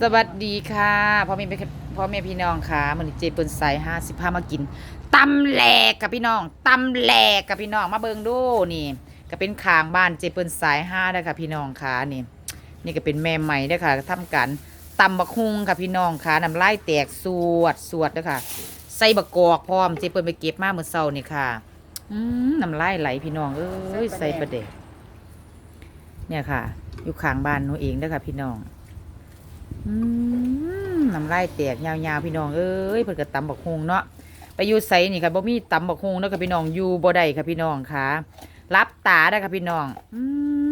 สวัสดีค่ะพ่อแม่พี่พ่อแม่พี่น้องค่ะมันนี้เจเปิลใส่ห้าสิบห้ามากินตำแหลกกับพี่น้องตำแหลกกับพี่น้องมาเบิงดูนี่ ก็เป็นขางบ้านเจเปิลสายห้าได้ค่ะ พี่น้องค่ะนี่ นี่ก็เป็นแม่ใหม่ได้ค่ะทำการตำบักฮุงค่ะพี่น้องค่ะน้ำลายแตกสวดสวดด้ค่ะ ใส่บักกอกพร้อมเจเปิลไปเก็บมาเมื่อเช้านี่ค่ะอืมน้ำลายไหลพี่น้องเอ้ยใส่ประเด็กเนี่ยค่ะ อยู่ขางบ้านหนูเองเด้ค่ะ พี่น้อง อืมน้ำลายแตกยาวๆพี่น้องเอ้ยเพิ่นก็ตำบักฮงเนาะไปอยู่ไสนี่ค่ะบ่มีตำบักฮงเนาะค่ะพี่น้องอยู่บ่ได้ค่ะพี่น้องค่ะรับตาได้ค่ะพี่น้องอื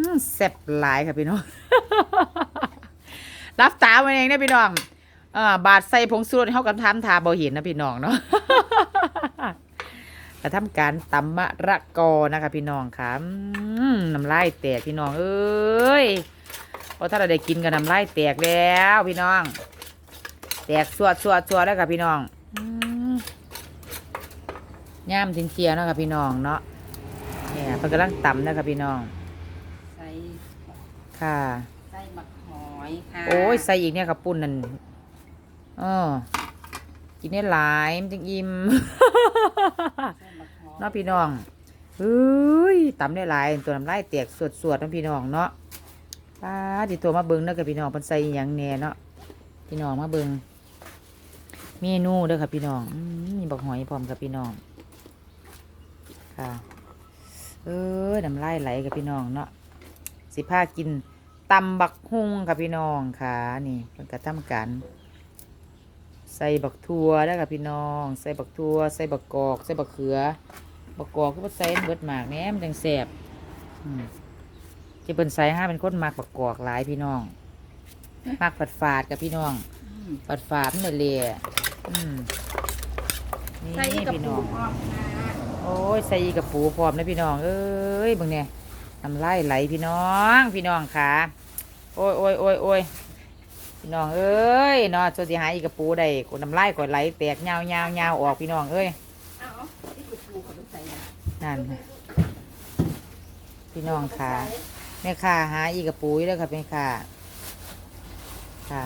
มแซ่บหลายค่ะพี่น้อง รับตามาเองนะพี่น้องเออบาดใส่ผงสูตรเฮากันทำทาบ่เห็นนะพี่น้องเนาะกระทำการตำมะระกอนะคะพี่น้องค่ะอืมน้ำลายแตกพี่น้องเอ้ย เพราะถ้าเราได้กินกันน้ำลายแตกแล้วพี่น้อง แตกสวดสวดสวดแล้วค่ะพี่น้องอืมย่ามจินเจียเนาะค่ะพี่น้องเนาะเนี่ยเพิ่นกำลังตำนะคะพี่น้องใส่ค่ะใส่หมักหอยค่ะโอ้ยใส่อีกเนี่ยค่ะปุ่นนั่นเออกินได้หลายมันจึงอิ่มใส่หมักหอยเนาะพี่น้องเฮ้ยตำได้หลายตัวน้ำลายแตกสวดสวดๆเนาะพี่น้องเนาะ ป้าดิตัวมาเบิ้งเนาะกับพี่น้องเพิ่นใส่อย่างแน่เนาะพี่น้องมาเบิ้งเมนูเด้อค่ะพี่น้องมีบักหอยพร้อมกับพี่น้อง ค่ะ เออน้ำลายไหลกับพี่น้องเนาะสิพากินตำบักฮุงกับพี่น้องค่ะนี่เพิ่นก็ทำกันใส่บักทั่วได้อกับพี่น้อง ใส่บักทั่วใส่บักกอก ใส่บักเขือ บักกอกก็ใส่เบิดหมากแหนมจังแซ่บอืม จะเป็นใส่ห้าเป็นคนมักบักกอกหลายพี่น้องมักฝาดฝาดๆกับพี่น้องอืมฝาดฝาดๆมันเลยอืมนี่ใส่กระพี่ปุน้องกพร้อมค่ะโอ้ยใส่กระปูพร้อมนะพี่น้องเอ้ยเบิ่งเนี่ยน้ำลายไหลพี่น้องพี่น้องขาโอ้ยโอ้ยโอ้ยโอ้ยพี่น้องเอ้ยเนาะจะสิหาอีกกระปูได้กดน้ำลายก่อยไหลแตกยาวยาวยาวออกพี่น้องเอ้ยเอาที่กระปุกเขาต้องใส่นะนั่นค่ะพี่น้องขา แม่ค่ะหาอีกกระปูอยู่แล้วค่ะแม่ค่ะค่ะ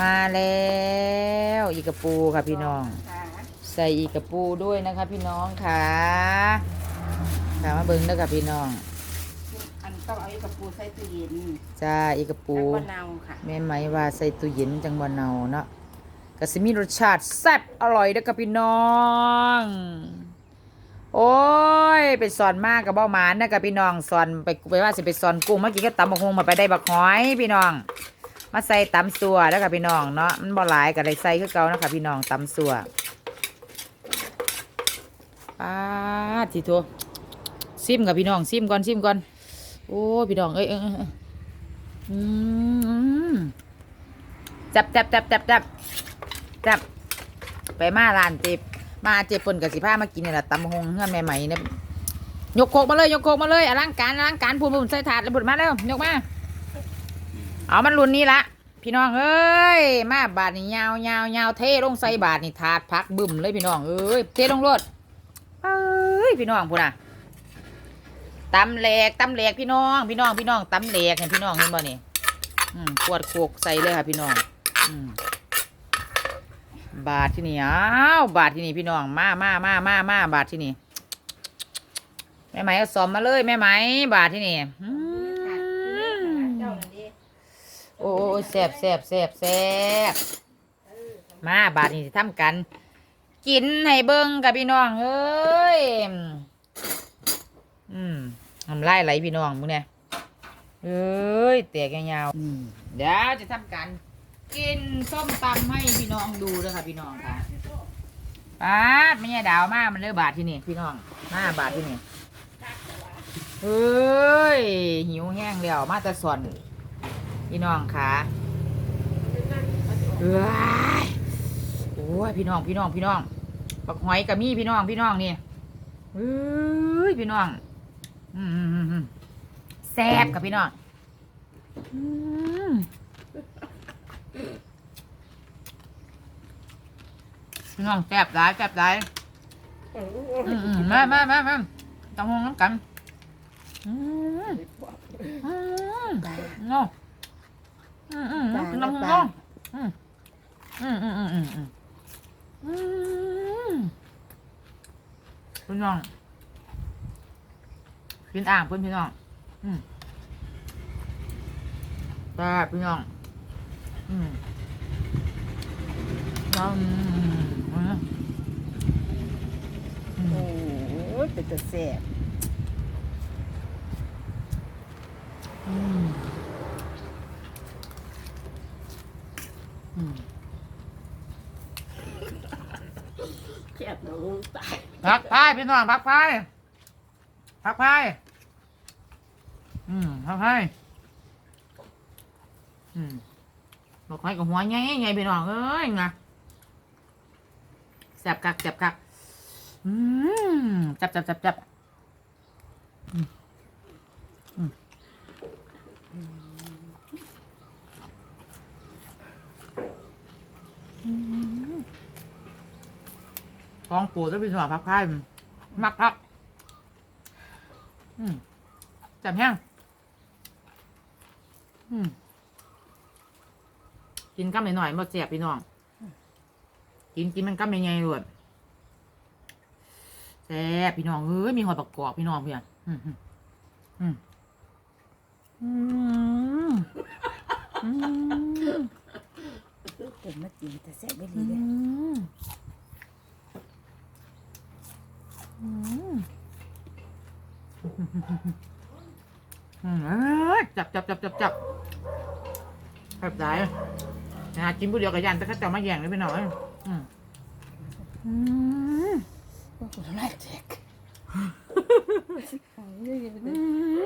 มาแล้วอีกกระปูค่ะพี่น้องค่ะใส่อีกกระปูด้วยนะคะ พี่น้องค่ะค่ะมาเบิ้งเด้อค่ะพี่น้อง อันต้องเอาไอ้กระปุกใส่ตู้เย็นจ้าอีกกระปูแล้วก็เนาค่ะแม่ไหมว่าใส่ตู้เย็นจังบ่เนาเนาะก็สิมีรสชาติแซ่บอร่อยเด้อค่ะพี่น้อง โอ้ย ไปสอนมากกับเบ้าหมานนะกับพี่น้องสอนไปไปว่าสิไปสอนกุ้งเมื่อกี้ก็ตำบักฮงมาไปได้บักหอยพี่น้อง มาใส่ตำสัวแล้วค่ะพี่น้องเนาะมันบ่หลายก็ได้ใส่คือเก่านะคะพี่น้องตำสัวป้าทีทัวซิมกับพี่น้องซิมก่อนซิมก่อนโอ้พี่น้องเอ้ยอืมจับจับจับจับจับจับไปมาร้านจ็บ มาเจ็บปนกับสิผ้ามากินนี่แหละตำหงเฮือนใหม่ๆเนี่ยยกโคกมาเลยยกโคกมาเลยอลังการอลังการพูนพูนใส่ถาดระเบิดมาแล้วยกมาเอามันรุ่นนี้ละพี่น้องเอ้ยมาบาทนี่ยาวยาวยาวเทลงใส่บาทนี่ถาดพักบึ้มเลยพี่น้องเอ้ยเทลงรถเอ้ยพี่น้องพูดน่ะตำแหลกตำแหลกพี่น้อง พี่น้องพี่น้องตำแหลกเห็นพี่น้องเห็นบ่นี่อืมขวดโคกใส่เลยค่ะพี่น้อง อืม บาทที่นี่อ้าวบาทที่นี่พี่น้องมามามามามาบาทที่นี่แม่ไหมเอาซอมมาเลยแม่ไหมบาทที่นี่อืมเจ้านั่นดิโอ้ยแซ่บแซ่บแซ่บแซ่บมาบาดนี้สิทำกัน กินให้เบิ่งกับพี่น้องเอ้ยอืมทำลายไหลพี่น้องมึงเนี่ยเอ้ยแตกยาวๆอืมเดี๋ยวจะทำการ กินส้มตำให้พี่น้องดูเลยค่ะพี่น้องค่ะปาดไม่ใช่ดาวมากมันเลยบาทที่นี่พี่น้องมาบาทที่นี่เฮ้ยหิวแห้งแล้วมาแต่ส่วนพี่น้องค่ะเอ้ยโอ้ยพี่น้องพี่น้องพี่น้องบักหอยกับมีพี่น้องพี่น้องนี่เอ้ยพี่น้องอืมอืมอืมอืมแซ่บกับพี่น้องอืม พี่น้องแซ่บหลายแซ่บหลายอืมอืมมามามามาต้องหงน้ำกันอืมอืมเนาะอือืมอืมปลาอืมน้ำปน้ลาองอืมอืมอืมอืมอืมอืมอืมพี่น้องกินอ่างเพื่อนพี่น้อง อืมปลาพี่น้อง อืมน้องอืมอืมอืม โอ้ยเป็นตัวแซ่บอืมอืมแซ่บน้องตายพักพายพี่น้องพักพายพักพายอืมพักพายอืมบอกให้กับหัวไงไงพี่น้องเอ้ยไงแสบกักแสบกัก อืมจับจับจับจับอืมอืมอืมท้องปูดแล้วพี่น้อพักพามักพักจับแห้งกินกำหน่อยๆมาเสียบพี่น้อง กินกินมันกำใหญ่ๆเลย แซ่บพี่น้องเอ้ยมีหอยประกอบพี่น้องเพื่อนอืมอืมอืมอืมอืมมากินแต่แซ่บไม่อืดีเลยมอืมอืมจับจับจับจับจับแบบไหนนะกินผู้เดียวกับยันแต่ก็จะมาแย่งเลยพี่น้อยอืมอืม โอ้โหน่าแจกอื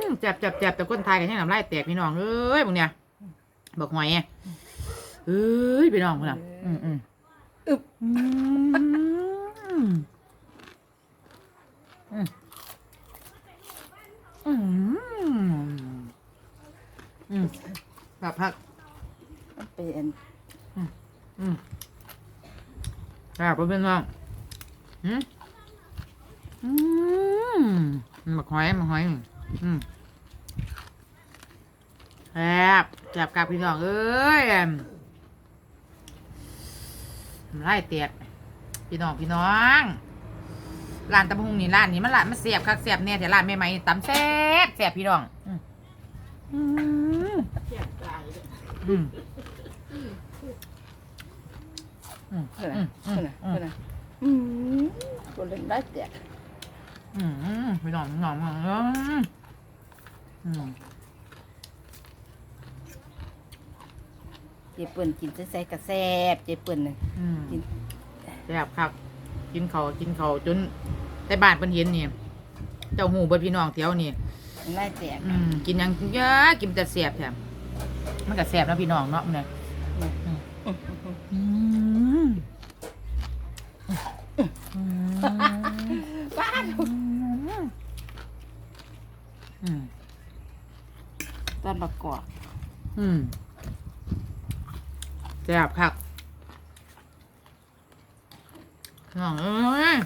มจับจับจับแต่คนไทยกันยังน้ำลายแตกพี่น้องเอ้ยพวกเนี้ยบอกหอยอะเอ้ยพี่น้องพวกน่ะอืมอืมอึบอืมอืมอืมอืมแบบพักมันเป็นอืมแบบเป็นน้องอืม อืมบักหอยบักหอย อืมแซ่บแซ่บกับพี่น้องเอ้ยทำไรเตียดพี่น้องพี่น้องร้านตำบงนี่ร้านนี้มันร้านมันเสียบคักเสียบเนี่ยแต่ร้านใหม่ๆนี่ตำแซ่บแซ่บพี่น้องอืมอืมแซ่บตายเลยอืมอืมเพื่อนอืมอืเพื่มอนอืมเพื่อนอืมคนเล่นได้แจกอืมพี่น้องพี่น้องพี่น้องอืม เจ็บเปิ่นกินใส่กระแซบเจ็บเปิ่นน่ะอืมกินแซ่บครับ กินเขาวกินเขาวจนแต่บ้านเพิ่นเห็นนี่เจ้าหูเบิดพี่น้องแถวนี่นได้แจกอืมกินหยังเยอะกินแต่แซ่บแถมมันก็แซ่บนะพี่น้องเนาะมันเนี่ยอืมอืม บ้าน อืม ตอนประกอบอืมแซ่บครับน้องเอ้ย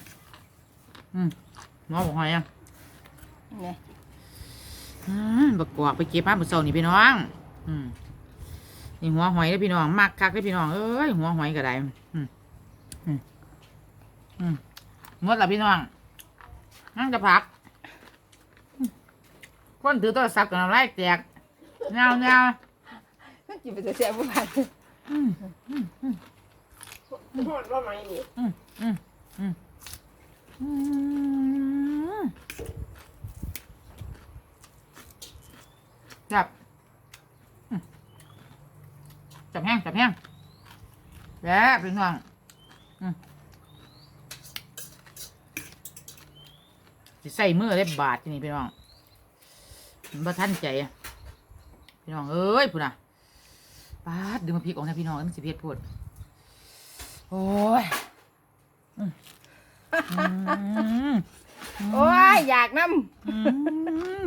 อืมหมอบอกหอยอะเนี่ยอืมบักกวากไปเก็บมาเมื่อเช้านี่พี่น้อง อืมนี่หัวหอยเด้อพี่น้องมักคักเด้อพี่น้องเอ้ยหัวหอยก็ได้อืมอืมอืมหมดและพี่น้องนั่งจะพักอืมคนถือโทรศัพท์กับน้ำลายแตก เงาเงามันกินไปแต่แซ่บบ่ผ่านอืมโทษว่าไหมนี่อืมอืมอืมอืมจับอืมจับแห้งจับแห้งแล้วพี่น้องอืมสิใส่มือได้บาทที่นี่พี่น้องมันบ่ทันใจอะ พี่น้องเอ้ยพูดนะปาดดึงมาพริกออกนะพี่น้องมันสิเผ็ดพูดโอ้ยอืมอืมโอ้ยอยากน้อืม